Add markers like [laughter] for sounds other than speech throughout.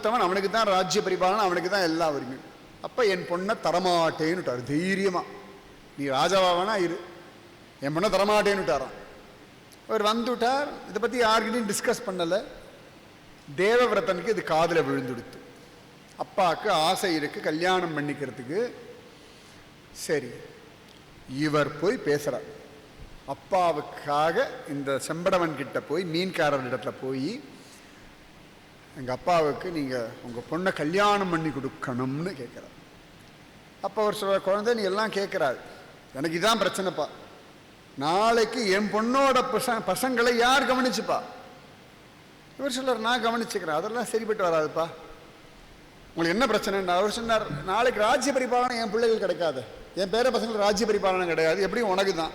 மூத்தவன் அவனுக்கு தான் ராஜ்ய பரிபாலனை அவனுக்கு தான் எல்லா உரிமையும் அப்போ என் பொண்ணை தரமாட்டேன்னுட்டார் தைரியமா. நீ ராஜாவானா இரு. என் பொண்ணை தரமாட்டேன்னுட்டாரான் அவர் வந்துவிட்டார் இதை பற்றி யார்கிட்டையும் டிஸ்கஸ் பண்ணலை. தேவவிரதனுக்கு இது காதில் விழுந்துடுத்து. அப்பாவுக்கு ஆசை இருக்கு கல்யாணம் பண்ணிக்கிறதுக்கு. சரி இவர் போய் பேசுகிறார் அப்பாவுக்காக இந்த செம்படவன்கிட்ட போய் மீன்காரர் இடத்துல போய் எங்கள் அப்பாவுக்கு நீங்கள் உங்கள் பொண்ணை கல்யாணம் பண்ணி கொடுக்கணும்னு கேட்குறார் அப்போ அவர் சொல்கிற குழந்தை நீ எல்லாம் கேட்குறாரு எனக்கு இதான் பிரச்சனைப்பா. நாளைக்கு என் பொண்ணோட பச பசங்களை யார் கவனிச்சுப்பா? இவர் சொல்கிறார் நான் கவனிச்சுக்கிறேன். அதெல்லாம் சரிப்பட்டு வராதுப்பா. உங்களுக்கு என்ன பிரச்சனை அவர் சொன்னார் நாளைக்கு ராஜ்ய பரிபாலனம் என் பிள்ளைகள் கிடைக்காது. என் பேர பசங்களுக்கு ராஜ்ய பரிபாலனம் கிடையாது. எப்படியும் உனக்கு தான்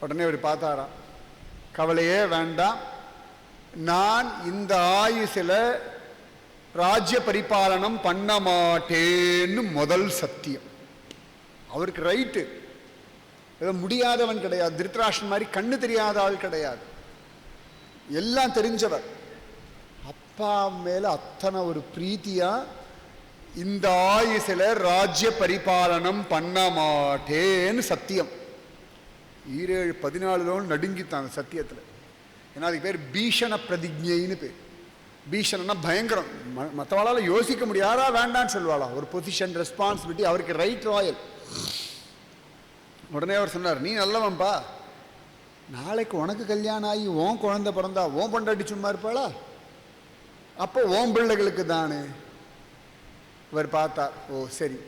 உடனே அவர் பார்த்தாராம். கவலையே வேண்டாம். நான் இந்த ஆயுசில் ராஜ்ய பரிபாலனம் பண்ண மாட்டேன்னு முதல் சத்தியம். அவருக்கு ரைட்டு. ஏதோ முடியாதவன் கிடையாது. திருத்தராஷ்டிரன் மாதிரி கண்ணு தெரியாத ஆள் கிடையாது. எல்லாம் தெரிஞ்சவர். அப்பா மேலே அத்தனை ஒரு பிரீத்தியாக இந்த ஆயுசில் ராஜ்ய பரிபாலனம் பண்ண மாட்டேன்னு சத்தியம். ஈரேழு பதினாலு நாள் நடுங்கித்தான் அந்த ஏன்னா அதுக்கு பேர் பீஷண பிரதிஜைன்னு பேர். பீஷணம்னா பயங்கரம். மற்றவாளால யோசிக்க முடியாதா வேண்டான்னு சொல்லுவாளா ஒரு பொசிஷன் ரெஸ்பான்சிபிலிட்டி அவருக்கு ரைட் ராயல் உடனே அவர் சொன்னார் நீ நல்லவன்பா. நாளைக்கு உனக்கு கல்யாணம் ஆகி ஓன் குழந்த பிறந்தா ஓன் பொண்டாட்டி சும்மா இருப்பாளா? அப்போ ஓம் பிள்ளைகளுக்கு தானே? இவர் பார்த்தார் ஓ சரி.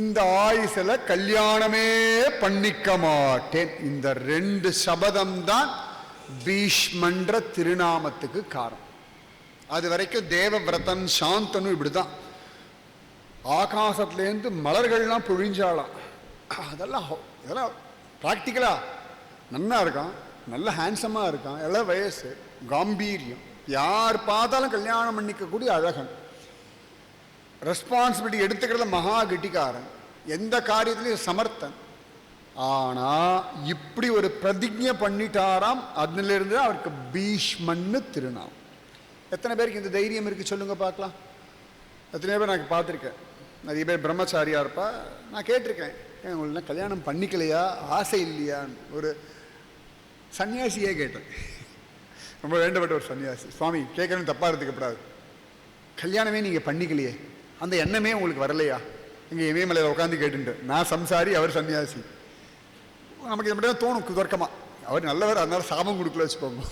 இந்த ஆயுசில் கல்யாணமே பண்ணிக்க மாட்டேன். இந்த ரெண்டு சபதம் தான் பீஷ்மன்ற திருநாமத்துக்கு காரணம். அது வரைக்கும் தேவவிரதன் சாந்தனும் இப்படிதான். ஆகாசத்துலேருந்து மலர்கள்லாம் பொழிஞ்சாலாம் அதெல்லாம் ஹோ- இதெல்லாம் ப்ராக்டிக்கலா நல்லா இருக்கான் நல்ல ஹேண்ட்ஸமாக இருக்கான் எல்லாம் வயசு காம்பீரியம். யார் பார்த்தாலும் கல்யாணம் பண்ணிக்கக்கூடிய அழகன். ரெஸ்பான்சிபிலிட்டி எடுத்துக்கிறத மகா கெட்டிக்காரன் எந்த காரியத்திலையும் சமர்த்தன். ஆனா இப்படி ஒரு பிரதிஜை பண்ணிட்டாராம். அதிலிருந்து அவருக்கு பீஷ்மன்னு திருநாம் எத்தனை பேருக்கு இந்த தைரியம் இருக்கு சொல்லுங்க பார்க்கலாம். எத்தனை பேர் நான் பார்த்துருக்கேன். நிறைய பேர் பிரம்மச்சாரியா இருப்பா. நான் கேட்டிருக்கேன். ஏன் உங்களுக்கு கல்யாணம் பண்ணிக்கலையா? ஆசை இல்லையான்னு. ஒரு சன்னியாசியே கேட்டேன். ரொம்ப வேண்டப்பட்ட ஒரு சன்னியாசி. சுவாமி கேட்கணும் தப்பாக இருந்துக்கப்படாது கல்யாணமே நீங்கள் பண்ணிக்கலையே. அந்த எண்ணமே உங்களுக்கு வரலையா? இங்கே இமயமலையில் உட்காந்து கேட்டுட்டு. நான் சம்சாரி அவர் சன்னியாசி. நமக்கு இதை தோணும் துவர்க்கமா அவர் நல்லவர் அதனால் சாபம் கொடுக்கல வச்சுக்கோங்க.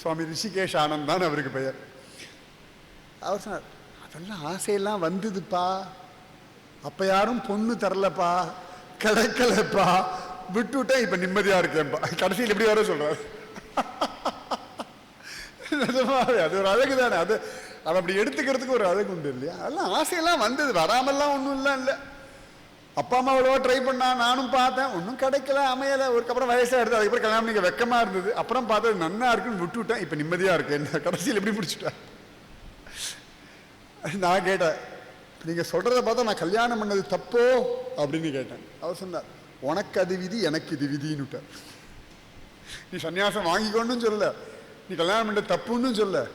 சுவாமி ரிஷிகேஷ் ஆனந்த் தான் அவருக்கு பெயர். அவர் சொன்னார் அதெல்லாம் ஆசையெல்லாம் வந்ததுப்பா. அப்போ யாரும் பொண்ணு தரலப்பா கிடைக்கலப்பா. விட்டுவிட்டேன் இப்போ நிம்மதியாக இருக்கேன்ப்பா. கடைசியில் எப்படி வர சொல்கிறார் நிஜமாவே அது ஒரு அழகு தானே. அது அதை அப்படி எடுத்துக்கிறதுக்கு ஒரு அழகு உண்டு இல்லையா? அதெல்லாம் ஆசையெல்லாம் வந்தது வராமல்லாம் ஒன்றும் இல்லை இல்லை. அப்பா அம்மா அவ்வளோவா ட்ரை பண்ணா நானும் பார்த்தேன். ஒன்றும் கிடைக்கல அமையலை. அதுக்கப்புறம் வயசாக எடுத்து அதுக்கப்புறம் கல்யாணம் பண்ணிக்க வெக்கமாக இருந்தது. அப்புறம் பார்த்தது நன்னா இருக்குன்னு விட்டு விட்டேன் இப்போ நிம்மதியாக இருக்கேன் கடைசியில் எப்படி பிடிச்சிட்டேன் நான் கேட்டேன். நீங்கள் சொல்கிறத பார்த்தா நான் கல்யாணம் பண்ணது தப்போ அப்படின்னு கேட்டேன். அவர் சொன்னார் உனக்கு அது விதி எனக்கு இது விதின்னுட்டார் நீ சன்னியாசம் வாங்கிக்கொண்டும் சொல்ல நீ கல்யாணம் பண்ண தப்புன்னு சொல்ல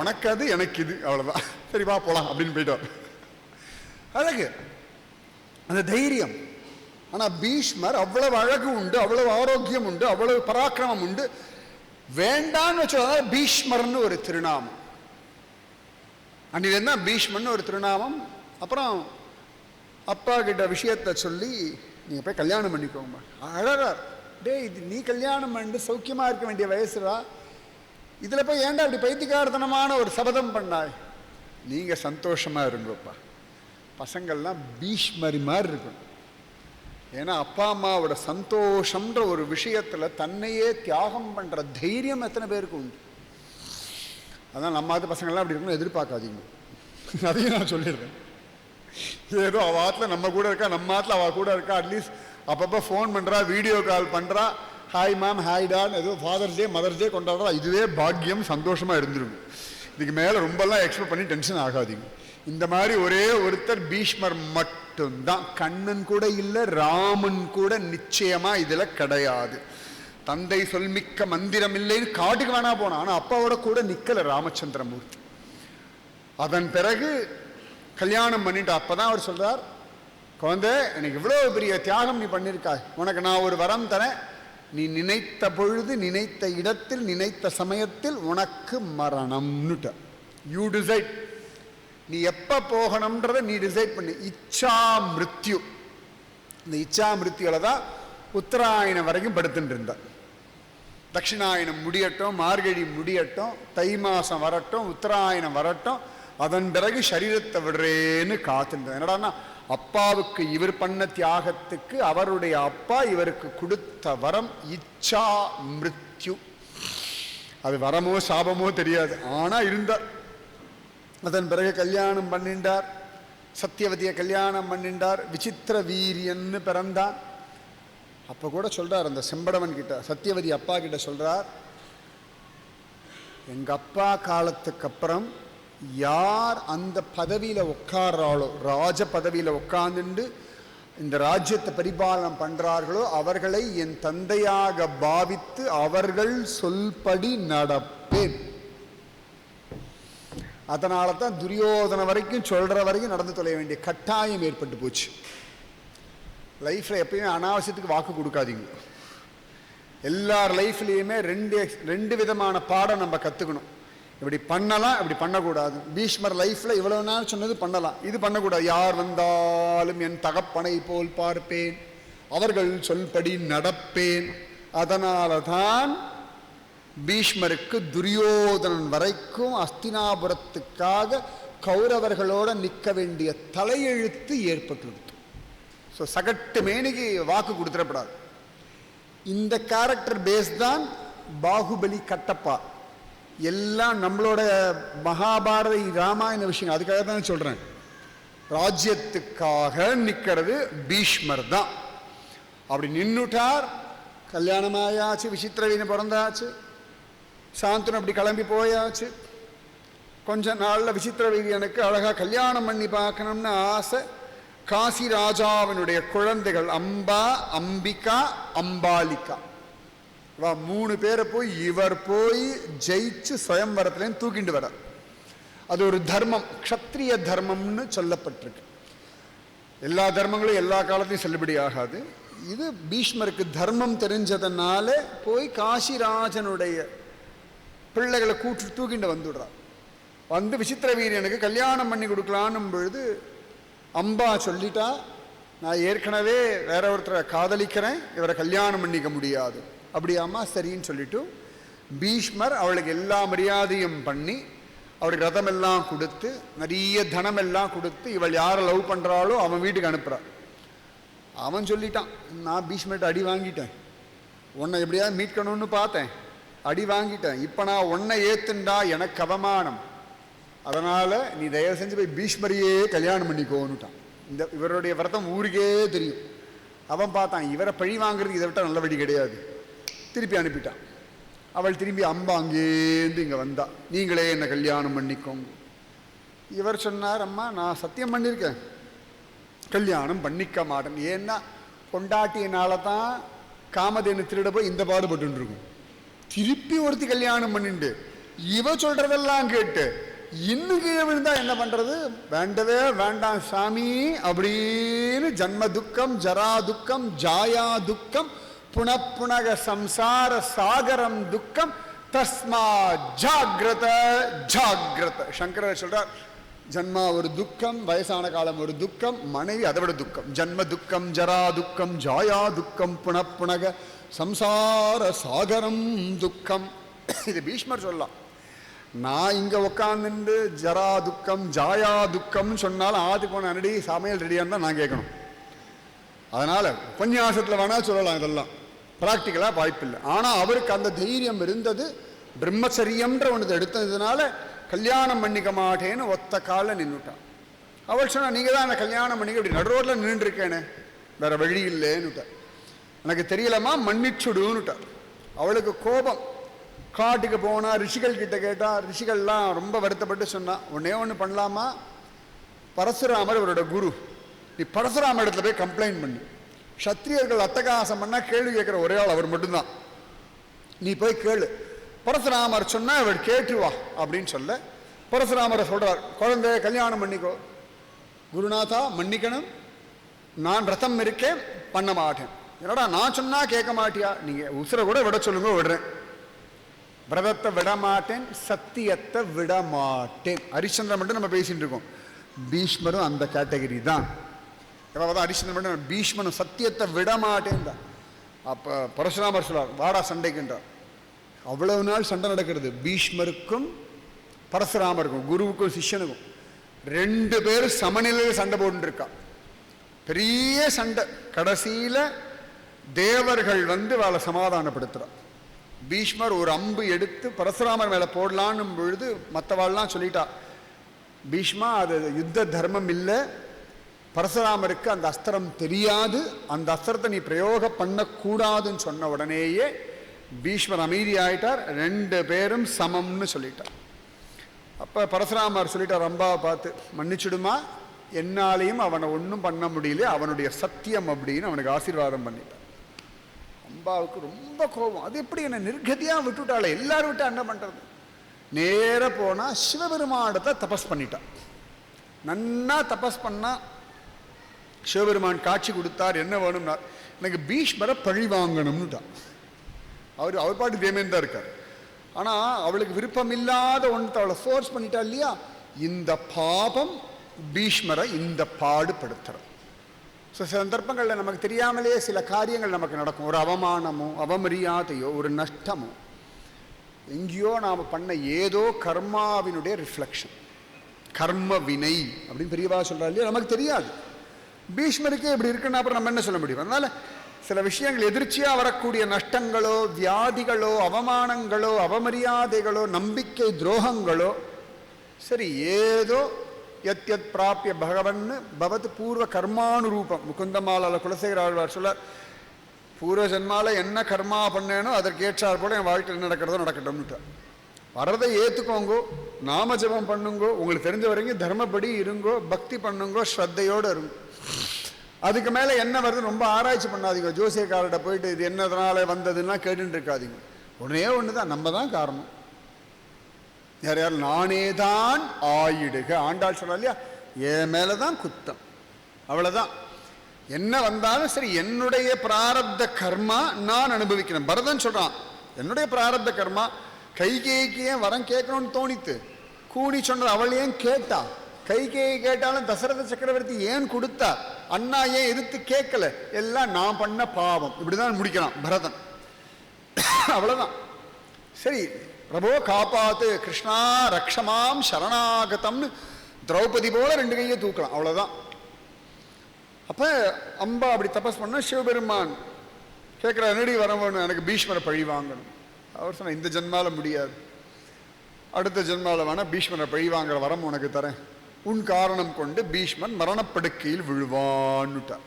உனக்கு அது எனக்கு இது. அவ்வளோதான் சரி வா அப்படின்னு போயிட்டார். அழகு. அந்த தைரியம். ஆனா பீஷ்மர் அவ்வளவு அழகு உண்டு அவ்வளவு ஆரோக்கியம் உண்டு அவ்வளவு பராக்கிரமம் உண்டு. வேண்டான்னு வச்சதால பீஷ்மர்னு ஒரு திருநாமம். அன்னிலேருந்து தான் பீஷ்மர்னு ஒரு திருநாமம். அப்புறம் அப்பா கிட்ட விஷயத்தை சொல்லி நீங்கள் போய் கல்யாணம் பண்ணிக்கோங்க. அழறார் டேய் இது நீ கல்யாணம் பண்ணிட்டு சௌக்கியமா இருக்க வேண்டிய வயசுடா. இதுல போய் ஏண்டா அப்படி பைத்தியக்காரத்தனமான ஒரு சபதம் பண்ணாய்? நீங்க சந்தோஷமா இருங்கப்பா. பசங்கள்லாம் பீஷ்மரி மாதிரி இருக்கணும் ஏன்னா அப்பா அம்மாவோட சந்தோஷம்ன்ற ஒரு விஷயத்துல தன்னையே தியாகம் பண்ணுற தைரியம் எத்தனை பேருக்கு உண்டு? அதான் நம்ம ஆத்து பசங்கள்லாம் அப்படி இருக்கணும் எதிர்பார்க்காதீங்க. [laughs] அதையும் நான் சொல்லிடுறேன். ஏதோ அவள் ஆத்துல நம்ம கூட இருக்கா நம்ம ஆற்றுல அவள் கூட இருக்கா அட்லீஸ்ட் அப்பப்போ ஃபோன் பண்ணுறா வீடியோ கால் பண்ணுறா ஹாய் மேம் ஹாய் டான் ஏதோ ஃபாதர்ஸ் டே மதர்ஸ் டே கொண்டாடுறா இதுவே பாக்கியம் சந்தோஷமாக இருந்திருக்கும். இதுக்கு மேலே ரொம்பலாம் எக்ஸ்பெக்ட் பண்ணி டென்ஷன் ஆகாதீங்க. இந்த மாதிரி ஒரே ஒருத்தர் பீஷ்மர் மட்டும்தான். கண்ணன் கூட இல்லை ராமன் கூட நிச்சயமா இதுல கிடையாது. தந்தை சொல்மிக்க மந்திரம் இல்லைன்னு காட்டுக்கு வேணா போனான் ஆனா அப்பாவோட கூட நிக்கல ராமச்சந்திரமூர்த்தி. அதன் பிறகு கல்யாணம் பண்ணிட்டு அப்பதான் அவர் சொல்றார் குழந்தை எனக்கு இவ்வளோ பெரிய தியாகம் நீ பண்ணியிருக்காய் உனக்கு நான் ஒரு வரம் தரேன். நீ நினைத்த பொழுது நினைத்த இடத்தில் நினைத்த சமயத்தில் உனக்கு மரணம்னுட்ட யூ டிசைட் நீ எப்போ போகணுன்றத நீ டிசைட் பண்ணு. இச்சா மிருத்யு. இந்த இச்சா மிருத்யுல தான் உத்தராயணம் வரைக்கும் படுத்துட்டு இருந்தார் தட்சிணாயனம் முடியட்டும் மார்கழி முடியட்டும் தை மாதம் வரட்டும் உத்தராயணம் வரட்டும் அதன் பிறகு சரீரத்தை விடுறேன்னு காத்துட்டு என்னடான்னா அப்பாவுக்கு இவர் பண்ண தியாகத்துக்கு அவருடைய அப்பா இவருக்கு கொடுத்த வரம் இச்சா மிருத்யு. அது வரமோ சாபமோ தெரியாது. ஆனால் இருந்தார். அதன் பிறகு கல்யாணம் பண்ணிண்டார். சத்தியவதியை கல்யாணம் பண்ணிண்டார். விசித்திர வீரியன்னு பிறந்தான். அப்போ கூட சொல்கிறார் அந்த செம்படவன் கிட்ட சத்தியவதி அப்பா கிட்ட சொல்கிறார் எங்கள் அப்பா காலத்துக்கு அப்புறம் யார் அந்த பதவியில் உட்கார்றாளோ ராஜ பதவியில் உட்கார்ந்துண்டு இந்த ராஜ்யத்தை பரிபாலனம் பண்ணுறார்களோ அவர்களை என் தந்தையாக பாவித்து அவர்கள் சொல்படி நடப்பேன். அதனால தான் துரியோதனை வரைக்கும் சொல்கிற வரைக்கும் நடந்து தொலைய வேண்டிய கட்டாயம் ஏற்பட்டு போச்சு. லைஃப்பில் எப்பயுமே அனாவசியத்துக்கு வாக்கு கொடுக்காதீங்க. எல்லார் லைஃப்லேயுமே ரெண்டு ரெண்டு விதமான பாடம் நம்ம கற்றுக்கணும் இப்படி பண்ணலாம் இப்படி பண்ணக்கூடாது. பீஷ்மர் லைஃப்பில் இவ்வளோ நாள் சொன்னது பண்ணலாம். இது பண்ணக்கூடாது. யார் வந்தாலும் என் தகப்பனை போல் பார்ப்பேன். அவர்கள் சொல்படி நடப்பேன். அதனால தான் பீஷ்மருக்கு துரியோதனன் வரைக்கும் அஸ்தினாபுரத்துக்காக கௌரவர்களோட நிற்க வேண்டிய தலையெழுத்து ஏற்பட்டுருது ஸோ சகட்டு மேனிக்கு வாக்கு கொடுத்துடப்படாது. இந்த கேரக்டர் பேஸ் தான் பாகுபலி கட்டப்பா. எல்லாம் நம்மளோட மகாபாரத ராமாயண விஷயம் அதுக்காக தான் சொல்கிறேன் ராஜ்யத்துக்காக நிற்கிறது பீஷ்மர் தான். அப்படி நின்றுட்டார் கல்யாணமாயாச்சு விசித்திரவீன பிறந்தாச்சு. சாந்தனம் அப்படி கிளம்பி போயாச்சு. கொஞ்ச நாளில் விசித்திர வீரியனுக்கு அழகாக கல்யாணம் பண்ணி பார்க்கணும்னு ஆசை. காசி ராஜாவினுடைய குழந்தைகள் அம்பா அம்பிகா அம்பாலிகா. வா மூணு பேரை போய் இவர் போய் ஜெயிச்சு சுயம்பரத்துலேருந்து தூக்கிட்டு வர அது ஒரு தர்மம் க்ஷத்ரிய தர்மம்னு சொல்லப்பட்டிருக்கு. எல்லா தர்மங்களும் எல்லா காலத்தையும் செல்லுபடி ஆகாது. இது பீஷ்மருக்கு தர்மம் தெரிஞ்சதுனால போய் காசிராஜனுடைய பிள்ளைகளை கூட்டு தூக்கிட்டு வந்துடுறான் வந்து விசித்திர வீரியனுக்கு கல்யாணம் பண்ணி கொடுக்கலான்னும் பொழுது அம்பா சொல்லிட்டா நான் ஏற்கனவே வேற ஒருத்தரை காதலிக்கிறேன் இவரை கல்யாணம் பண்ணிக்க முடியாது. அப்படியாம்மா சரின்னு சொல்லிட்டு பீஷ்மர் அவளுக்கு எல்லா மரியாதையும் பண்ணி அவருக்கு ரதமெல்லாம் கொடுத்து நிறைய தனமெல்லாம் கொடுத்து இவள் யாரை லவ் பண்ணுறாளோ அவன் வீட்டுக்கு அனுப்புகிறான் அவன் சொல்லிட்டான் நான் பீஷ்மர்கிட்ட அடி வாங்கிட்டேன். உன்னை எப்படியாவது மீட்கணும்னு பார்த்தேன். அடி வாங்கிட்டேன். இப்போ நான் உன்னை ஏத்துண்டா எனக்கு அவமானம். அதனால் நீ தயவு செஞ்சு போய் பீஷ்மரியே கல்யாணம் பண்ணிக்கோன்னுட்டான். இந்த இவருடைய விரதம் ஊருக்கே தெரியும். அவன் பார்த்தான் இவரை பழி வாங்குறதுக்கு இதை விட்டால் நல்லபடி கிடையாது. திருப்பி அனுப்பிட்டான். அவள் திரும்பி அம்பா அங்கேருந்து இங்கே வந்தா. நீங்களே என்னை கல்யாணம் பண்ணிக்கோங்க. இவர் சொன்னார் அம்மா நான் சத்தியம் பண்ணியிருக்கேன் கல்யாணம் பண்ணிக்க மாட்டேன். ஏன்னா கொண்டாட்டியனால தான் காமதேனு திருட போய் இந்த பாடுபட்டு இருக்கும் திருப்பி ஒருத்தி கல்யாணம் பண்ணிண்டு. இவ சொல்றதெல்லாம் கேட்டு இன்னும் கீழே விழுந்தா என்ன பண்றது? வேண்டவே வேண்டாம் சாமி அப்படின்னு ஜன்ம துக்கம் ஜரா துக்கம் ஜாயா துக்கம் புனப்புனக சம்சார சாகரம் துக்கம் தஸ்மா ஜாகிரத ஜாகிரத. சங்கரர் சொல்றார் ஜன்மா ஒரு துக்கம் வயசான காலம் ஒரு துக்கம் மனைவி அதை விட துக்கம். ஜன்ம துக்கம் ஜரா துக்கம் ஜாயா துக்கம் புனப்புனக சம்சார சாகரம் துக்கம். இது பீஷ்மர் சொல்லலாம். நான் இங்கே உட்காந்துட்டு ஜரா துக்கம் ஜாயா துக்கம்னு சொன்னாலும் ஆதி போன ரெடி சமையல் ரெடியான்னு தான் நான் கேட்கணும் அதனால் உபன்யாசத்தில் வேணால் சொல்லலாம் இதெல்லாம். ப்ராக்டிக்கலாக வாய்ப்பில்லை. ஆனால் அவருக்கு அந்த தைரியம் இருந்தது பிரம்மச்சரியம்ன்ற ஒன்று எடுத்ததுனால கல்யாணம் பண்ணிக்க மாட்டேன்னு ஒத்த காலில் நின்றுட்டான் அவள் சொன்னால் நீங்கள் தான் அந்த கல்யாணம் பண்ணிக்க இப்படி நடு நின்றுருக்கேனே நின்று வழி இல்லைன்னுட்டார் எனக்கு தெரியலமா மன்னிச்சுடுன்னுட்டார். அவளுக்கு கோபம். காட்டுக்கு போனால் ரிஷிகள் கிட்ட கேட்டால் ரிஷிகள்லாம் ரொம்ப வருத்தப்பட்டு சொன்னான் ஒன்றே ஒன்று பண்ணலாமா? பரசுராமர் இவரோட குரு. நீ பரசுராம இடத்துல போய் கம்ப்ளைண்ட் பண்ணு. சத்திரியர்கள் அத்தகாசம் பண்ணால் கேள்வி கேட்குற ஒரே ஆள் அவர் மட்டும்தான். நீ போய் கேளு. பரசுராமர் சொன்னால் இவர் கேட்டுவா அப்படின்னு சொல்ல பரசுராமரை சொல்கிறார் குழந்தைய கல்யாணம் பண்ணிக்கோ. குருநாதா மன்னிக்கணும். நான் ரத்தம் இருக்கேன் பண்ண மாட்டேன். என்னடா நான் சொன்னா கேட்க மாட்டியா? நீங்க உசுரை கூட விட சொல்லுங்க விடுறேன். விரதத்தை விட மாட்டேன் சத்தியத்தை விட மாட்டேன் ஹரிச்சந்திரன் மட்டும் நம்ம பேசிட்டு இருக்கோம். பீஷ்மரும் அந்த கேட்டகரி தான். தான் ஹரிச்சந்திரன் மட்டும் பீஷ்மனும் சத்தியத்தை விட மாட்டேன் தான் அப்போ பரசுராமர் சொல்றார் வாடா சண்டைக்குன்றார் அவ்வளவு நாள் சண்டை நடக்கிறது. பீஷ்மருக்கும் பரசுராமருக்கும் குருவுக்கும் சிஷ்யனுக்கும். ரெண்டு பேரும் சமநிலையில் சண்டை போட்டுருக்கா இருக்கா. பெரிய சண்டை. கடைசியில் தேவர்கள் வந்து அவளை சமாதானப்படுத்துகிறார் பீஷ்மர் ஒரு அம்பு எடுத்து பரசுராமர் மேலே போடலான்னும் பொழுது மற்றவாள்லாம் சொல்லிட்டா பீஷ்மா அது யுத்த தர்மம் இல்லை. பரசுராமருக்கு அந்த அஸ்திரம் தெரியாது. அந்த அஸ்திரத்தை நீ பிரயோகம் பண்ணக்கூடாதுன்னு சொன்ன உடனேயே பீஷ்மர் அமைதி ஆயிட்டார் ரெண்டு பேரும் சமம்னு சொல்லிட்டார் அப்போ பரசுராமர் சொல்லிட்டார் அம்பாவை பார்த்து மன்னிச்சிடுமா. என்னாலையும் அவனை ஒன்றும் பண்ண முடியல. அவனுடைய சத்தியம் அப்படின்னு அவனுக்கு ஆசீர்வாதம் பண்ணிட்டான் அம்பாவுக்கு ரொம்ப கோபம். அது எப்படி என்னை நிர்கதியாக விட்டுட்டாளே? எல்லாரும் விட்டு என்ன பண்ணுறது நேராக போனால் சிவபெருமானத்தை தபஸ் பண்ணிட்டான். நன்னா தபஸ் பண்ணா சிவபெருமான் காட்சி கொடுத்தார் என்ன வேணும்னா எனக்கு பீஷ்மரை பழி வாங்கணும்னுட்டான் அவர் அவர் பாட்டு தேமேன் தான் இருக்கார். ஆனால் அவளுக்கு விருப்பம் இல்லாத ஒன்று அவளை ஃபோர்ஸ் பண்ணிட்டா இல்லையா? இந்த பாபம் பீஷ்மரை இந்த பாடுபடுத்துறது ஸோ சந்தர்ப்பங்களில் நமக்கு தெரியாமலே சில காரியங்கள் நமக்கு நடக்கும். ஒரு அவமானமோ அவமரியாதையோ ஒரு நஷ்டமோ எங்கேயோ நாம் பண்ண ஏதோ கர்மாவினுடைய ரிஃப்ளெக்ஷன் கர்ம வினை அப்படின்னு பெரியவா சொல்கிறா இல்லையா? நமக்கு தெரியாது. பீஷ்மருக்கே இப்படி இருக்குன்னா அப்புறம் நம்ம என்ன சொல்ல முடியும்? அதனால் சில விஷயங்கள் எதிர்ச்சியாக வரக்கூடிய நஷ்டங்களோ வியாதிகளோ அவமானங்களோ அவமரியாதைகளோ நம்பிக்கை துரோகங்களோ சரி ஏதோ எத் எத் பிராப்பிய பகவன் பவத் பூர்வ கர்மானுரூபம். முகுந்தமாலால் குலசேகர ஆழ்வார் சொல்ல பூர்வ ஜென்மாவில் என்ன கர்மா பண்ணேனோ அதற்கு ஏற்றார் போல என் வாழ்க்கையில் நடக்கிறதோ நடக்கட்டும்னுட்டு. வரதை ஏற்றுக்கோங்கோ நாம ஜெபம் பண்ணுங்கோ உங்களுக்கு தெரிஞ்ச வரைக்கும் தர்மப்படி இருங்கோ பக்தி பண்ணுங்கோ ஸ்ரத்தையோடு இருங்கோ. அதுக்கு மேலே என்ன வருது ரொம்ப ஆராய்ச்சி பண்ணாதீங்க. ஜோசியக்காரர்கிட்ட போயிட்டு இது என்னதுனால வந்ததுன்னா கேட்டுட்டு இருக்காதீங்க. ஒன்றே ஒன்று தான் நம்ம தான் காரணம். யார் யார் நானே தான் ஆயிடுக. ஆண்டாள் சொன்னா இல்லையா? என் மேலே தான் குத்தம். அவ்வளோதான் என்ன வந்தாலும் சரி என்னுடைய பிராரப்த கர்மா நான் அனுபவிக்கிறேன் பரதன் சொல்கிறான் என்னுடைய பிராரப்த கர்மா கைகேய்க்கு ஏன் வரம் கேட்கணும்னு தோணித்து கூடி சொன்னது அவள் ஏன் கேட்டா? கைகேயை கேட்டாலும் தசரத சக்கரவர்த்தி ஏன் கொடுத்தா? அண்ணா ஏன் எதிர்த்து கேட்கல? எல்லாம் நான் பண்ண பாவம். இப்படிதான் முடிக்கிறான் பரதன். அவ்வளோதான் சரி பிரபோ காப்பாத்து கிருஷ்ணா ரக்ஷமாம் சரணாகதம்னு திரௌபதி போல ரெண்டு கையை தூக்கலாம் அவ்வளோதான் அப்போ அம்பா அப்படி தபஸ் பண்ணால் சிவபெருமான் கேட்குற என்னடி வரவணும் எனக்கு பீஷ்மரை பழி வாங்கணும். அவர் சொன்ன இந்த ஜென்மால முடியாது. அடுத்த ஜென்மாவில் வேணால் பீஷ்மரை பழி வாங்குற வரம் உனக்கு தரேன். உன் காரணம் கொண்டு பீஷ்மன் மரணப்படுக்கையில் விழுவான்னுட்டார்.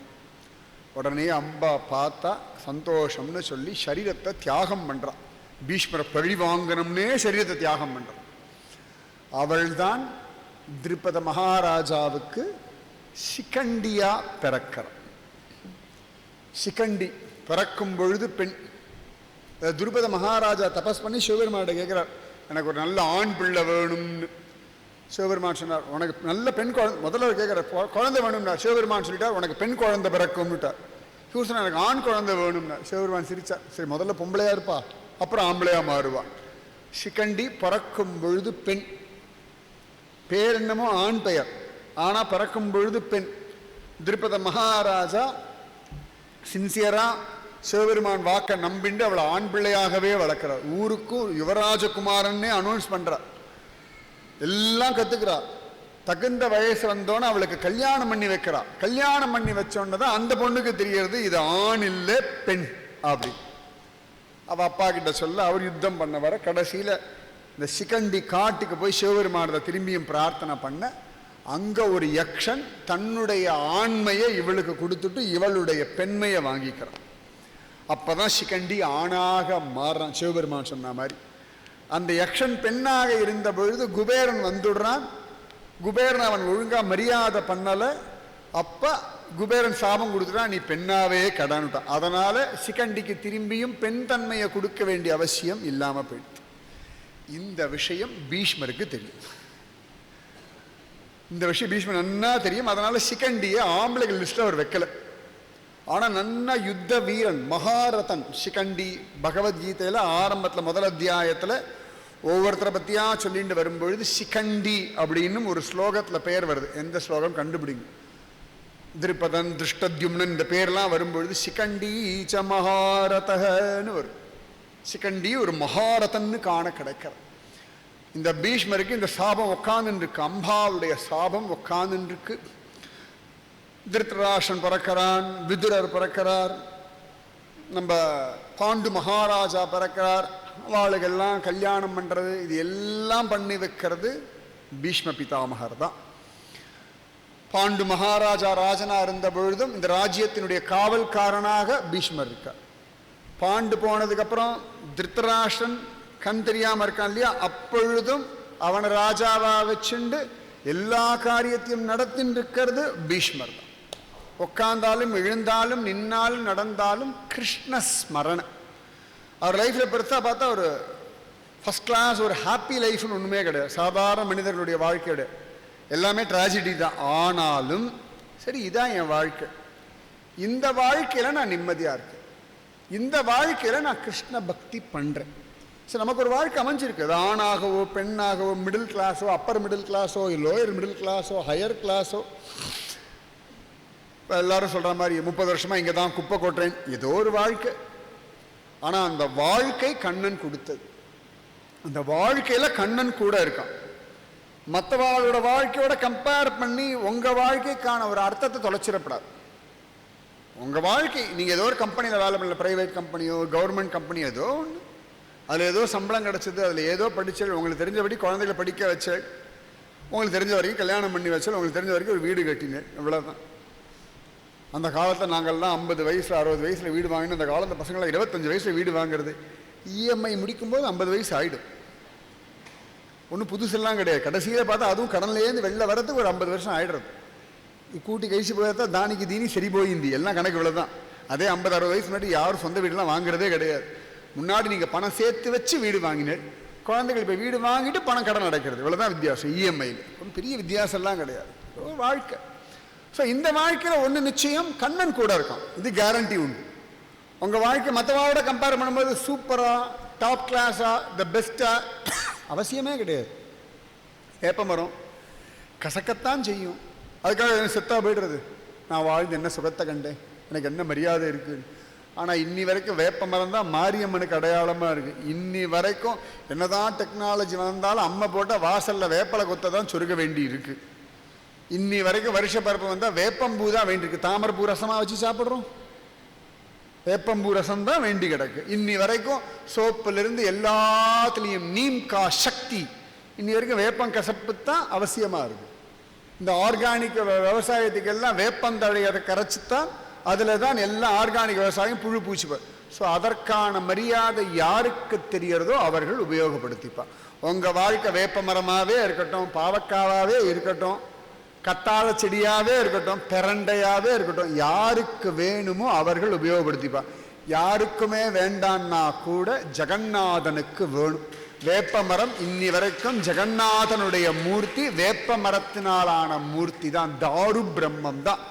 உடனே அம்பா பார்த்தா சந்தோஷம்னு சொல்லி சரீரத்தை தியாகம் பண்ணுறான் பீஷ்மரை பழி வாங்கணும்னே சரீரத்தை தியாகம் பண்ணுறோம் அவள்தான் திருப்பத மகாராஜாவுக்கு சிகண்டியா பிறக்கிறார் சிகண்டி பிறக்கும் பொழுது பெண் துருபத மகாராஜா தபஸ் பண்ணி சிவபெருமான்கிட்ட கேட்குறார் எனக்கு ஒரு நல்ல ஆண் பிள்ளை வேணும்னு. சிவபெருமான் சொன்னார் உனக்கு நல்ல பெண் குழந்தை முதல்ல அவர் கேட்குற குழந்தை வேணும்னா சிவபெருமான் சொல்லிட்டார் உனக்கு பெண் குழந்தை பிறக்கும்னுட்டார். இவர் எனக்கு ஆண் குழந்தை வேணும்னா சிவபெருமான் சிரிச்சார் சரி முதல்ல பொம்பளையா இருப்பா. அப்புறம் ஆம்பளையாக மாறுவான் சிக்கண்டி பறக்கும் பொழுது பெண். பேர் என்னமோ ஆண் பெயர். ஆனால் பறக்கும் பொழுது பெண். திருப்பத மகாராஜா சின்சியராக சிவபெருமான் வாக்கை நம்பிண்டு அவளை ஆண் பிள்ளையாகவே வளர்க்குறார். ஊருக்கும் யுவராஜகுமாரன்னே அனௌன்ஸ் பண்ணுறார் எல்லாம் கற்றுக்கிறார் தகுந்த வயசு வந்தோன்னு அவளுக்கு கல்யாணம் பண்ணி வைக்கிறா. கல்யாணம் பண்ணி வச்சோன்னு தான் அந்த பொண்ணுக்கு தெரியறது இது ஆண் இல்லை பெண் அப்படி. அவள் அப்பா கிட்ட சொல்ல அவர் யுத்தம் பண்ண வர கடைசியில் இந்த சிகண்டி காட்டுக்கு போய் சிவபெருமானதை திரும்பியும் பிரார்த்தனை பண்ண அங்கே ஒரு யக்ஷன் தன்னுடைய ஆண்மையை இவளுக்கு கொடுத்துட்டு இவளுடைய பெண்மையை வாங்கிக்கிறான். அப்போ தான் சிகண்டி ஆணாக மாறுறான் சிவபெருமான் சொன்ன மாதிரி. அந்த யக்ஷன் பெண்ணாக இருந்த பொழுது குபேரன் வந்துடுறான். குபேரன் அவன் ஒழுங்காக மரியாதை பண்ணலை. அப்போ குபேரன் சாபம் கொடுத்துட்டா நீ பெண்ணாவே கடனுட்டான் அதனால் சிகண்டிக்கு திரும்பியும் பெண் தன்மையை கொடுக்க வேண்டிய அவசியம் இல்லாமல் போயிடுது. இந்த விஷயம் பீஷ்மருக்கு தெரியும். இந்த விஷயம் பீஷ்மர் நன்னா தெரியும். அதனால் சிகண்டியை ஆம்பளைகள் லிஸ்ட்டில் அவர் வைக்கல. ஆனால் நன்னா யுத்த வீரன் மகாரதன் சிகண்டி பகவத்கீதையில ஆரம்பத்தில் முதல் அத்தியாயத்தில் ஒவ்வொருத்தரை பற்றியாக சொல்லிட்டு வரும்பொழுது சிகண்டி அப்படின்னு ஒரு ஸ்லோகத்தில் பெயர் வருது. எந்த ஸ்லோகம்? கண்டுபிடிங்க. திருப்பதன் திருஷ்டத்யும்னு இந்த பேர்லாம் வரும்பொழுது சிகண்டி ச மகாரதன்னு வரும். சிகண்டி ஒரு மகாரதன்னு காண கிடைக்கிறது. இந்த பீஷ்மருக்கு இந்த சாபம் உட்கார்ந்துருக்கு அம்பாவுடைய சாபம் உட்கார்ந்துருக்கு திருத்தராஷன் பிறக்கிறான் விதுரர் பிறக்கிறார் நம்ம பாண்டு மகாராஜா பிறக்கிறார் அவளுக்கெல்லாம் கல்யாணம் பண்ணுறது இது எல்லாம் பண்ணி வைக்கிறது பீஷ்ம பிதாமகர் தான் பாண்டு மகாராஜா ராஜனா இருந்த பொழுதும் இந்த ராஜ்யத்தினுடைய காவல்காரனாக பீஷ்மர் இருக்கார். பாண்டு போனதுக்கப்புறம் திருத்தராஷன் கண் தெரியாமல் இருக்கான் இல்லையா? அப்பொழுதும் அவனை ராஜாவா வச்சுண்டு எல்லா காரியத்தையும் நடத்தின்னு இருக்கிறது பீஷ்மர் தான். உட்காந்தாலும் எழுந்தாலும் நின்னாலும் நடந்தாலும் கிருஷ்ண ஸ்மரணை. அவர் லைஃப்பில் பெருசாக பார்த்தா ஒரு ஃபஸ்ட் கிளாஸ் ஒரு ஹாப்பி லைஃப்னு ஒன்றுமே கிடையாது. சாதாரண மனிதர்களுடைய வாழ்க்கையோட எல்லாமே ட்ராஜடி தான். ஆனாலும் சரி இதான் என் வாழ்க்கை. இந்த வாழ்க்கையில் நான் நிம்மதியாக இருக்கேன். இந்த வாழ்க்கையில் நான் கிருஷ்ண பக்தி பண்ணுறேன் சரி நமக்கு ஒரு வாழ்க்கை அமைஞ்சிருக்கு. அது ஆணாகவோ பெண்ணாகவோ மிடில் கிளாஸோ அப்பர் மிடில் கிளாஸோ லோயர் மிடில் கிளாஸோ ஹையர் கிளாஸோ இப்போ எல்லாரும் சொல்கிற மாதிரி முப்பது வருஷமாக இங்கே தான் குப்பை கொட்டுறேன். ஏதோ ஒரு வாழ்க்கை. ஆனால் அந்த வாழ்க்கை கண்ணன் கொடுத்தது. அந்த வாழ்க்கையில் கண்ணன் கூட இருக்கான். மற்றவாளோட வாழ்க்கையோட கம்பேர் பண்ணி உங்கள் வாழ்க்கைக்கான ஒரு அர்த்தத்தை தொலைச்சிடப்படாது. உங்கள் வாழ்க்கை நீங்கள் ஏதோ ஒரு கம்பெனியில் வேலை பண்ணல பிரைவேட் கம்பெனியோ கவர்மெண்ட் கம்பெனியோ ஏதோ ஒன்று அதில் ஏதோ சம்பளம் கிடச்சிது அதில் ஏதோ படிச்சல் உங்களுக்கு தெரிஞ்சபடி குழந்தைகளை படிக்க வச்சல் உங்களுக்கு தெரிஞ்ச வரைக்கும் கல்யாணம் பண்ணி வச்சல் உங்களுக்கு தெரிஞ்ச வரைக்கும் ஒரு வீடு கட்டினேன் இவ்வளோதான் அந்த காலத்தில் நாங்கள்லாம் ஐம்பது வயசில் அறுபது வயசில் வீடு வாங்கினோம். அந்த காலத்தில் பசங்களாம் இருபத்தஞ்சு வயசில் வீடு வாங்குறது. இஎம்ஐ முடிக்கும்போது ஐம்பது வயசு ஆகிடும் ஒன்றும் புதுசெல்லாம் கிடையாது. கடைசியில் பார்த்தா அதுவும் கடன்லேருந்து வெளில வரதுக்கு ஒரு ஐம்பது வருஷம் ஆகிடுறது கூட்டி கழிச்சு போகிறதா தானிக்கு தீனி சரி போயிந்தி எல்லாம் கணக்கு இவ்வளோ தான் அதே ஐம்பது அறுபது வயசு முன்னாடி யாரும் சொந்த வீடுலாம் வாங்குறதே கிடையாது. முன்னாடி நீங்கள் பணம் சேர்த்து வச்சு வீடு வாங்கினேன். குழந்தைகள் இப்போ வீடு வாங்கிட்டு பணம் கடன் அடைக்கிறது. இவ்வளோதான் வித்தியாசம் இஎம்ஐயில் ஒன்றும் பெரிய வித்தியாசம்லாம் கிடையாது. வாழ்க்கை. ஸோ இந்த வாழ்க்கையில் ஒன்று நிச்சயம் கண்ணன் கூட இருக்கும் இது கேரண்டி உண்டு. உங்கள் வாழ்க்கை மற்றவாவோட கம்பேர் பண்ணும்போது சூப்பராக டாப் கிளாஸாக த பெஸ்ட்டாக அவசியமே கிடையாது. வேப்ப மரம். கசக்கத்தான் செய்யும். அதுக்காக எனக்கு செத்தா போயிடுறது. நான் வாழ்ந்து என்ன சுகத்தை கண்டேன். எனக்கு என்ன மரியாதை இருக்குது. ஆனால் இன்னி வரைக்கும் வேப்ப மரம் தான் மாரியம்மனுக்கு அடையாளமாக இருக்குது இன்னி வரைக்கும் என்னதான் டெக்னாலஜி வந்தாலும் அம்மை போட்டால் வாசலில் வேப்பலை கொத்த தான் சொருக வேண்டி இருக்குது இன்னி வரைக்கும் வருஷ பருப்பு வந்தால் வேப்பம்பூ தான் வேண்டியிருக்கு. தாமரைப்பூ ரசமாக வச்சு சாப்பிட்றோம். வேப்பம்பூ ரசம் தான் வேண்டி கிடக்கு. இன்னி வரைக்கும் சோப்புலேருந்து எல்லாத்துலேயும் நீம் கா சக்தி. இன்னி வரைக்கும் வேப்பம் கசப்பு தான் அவசியமாக இருக்கு. இந்த ஆர்கானிக் விவசாயத்துக்கெல்லாம் வேப்பந்தழையை கரைச்சி தான் அதில் தான் எல்லா ஆர்கானிக் விவசாயம் புழு பூச்சி ஸோ அதற்கான மரியாதை யாருக்கு தெரியறதோ அவர்கள் உபயோகப்படுத்திப்பார் உங்கள் வாழ்க்கை வேப்ப மரமாகவே இருக்கட்டும் பாவக்காவாகவே இருக்கட்டும் கத்தாழ செடியாவே இருக்கட்டும் பெரண்டையாவே இருக்கட்டும் யாருக்கு வேணுமோ அவர்கள் உபயோகப்படுத்திப்பார் யாருக்குமே வேண்டான்னா கூட ஜெகநாதனுக்கு வேணும். வேப்ப மரம் இன்னி வரைக்கும் ஜெகநாதனுடைய மூர்த்தி வேப்ப மரத்தினாலான மூர்த்தி தான் தாரு பிரம்மம் தான்.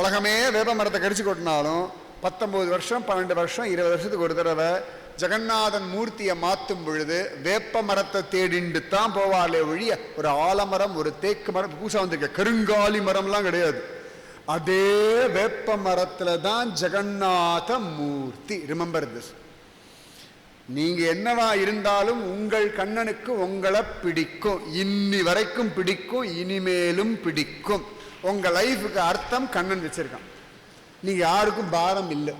உலகமே வேப்ப மரத்தை கடிச்சு கொட்டினாலும் பத்தொம்போது வருஷம் பன்னெண்டு வருஷம் இருபது வருஷத்துக்கு ஒரு தடவை ஜெகநாதன் மூர்த்தியை மாற்றும் பொழுது வேப்ப மரத்தை தேடிண்டு தான் போவாளே ஒழிய ஒரு ஆலமரம் ஒரு தேக்கு மரம் பூசா வந்திருக்க கருங்காலி மரம்லாம் கிடையாது. அதே வேப்ப மரத்தில் தான் ஜெகநாத மூர்த்தி ரிமெம்பர் திஸ் நீங்கள் என்னவா இருந்தாலும் உங்கள் கண்ணனுக்கு உங்களை பிடிக்கும். இன்னி வரைக்கும் பிடிக்கும் இனிமேலும் பிடிக்கும். உங்கள் லைஃபுக்கு அர்த்தம் கண்ணன் வச்சிருக்கான். நீங்கள் யாருக்கும் பாரம் இல்லை.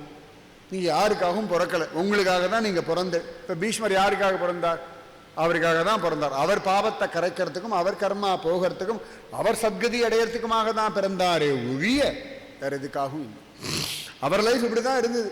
நீங்கள் யாருக்காகவும் பிறக்கல. உங்களுக்காக தான் நீங்க பிறந்து இப்போ பீஷ்மர் யாருக்காக பிறந்தார்? அவருக்காக தான் பிறந்தார். அவர் பாவத்தை கரைக்கிறதுக்கும் அவர் கர்மா போகிறதுக்கும் அவர் சத்கதி அடையறதுக்குமாக தான் பிறந்தாரே ஒழிய வேறு எதுக்காகவும் இல்லை. அவர் லைஃப் இப்படி தான் இருந்தது.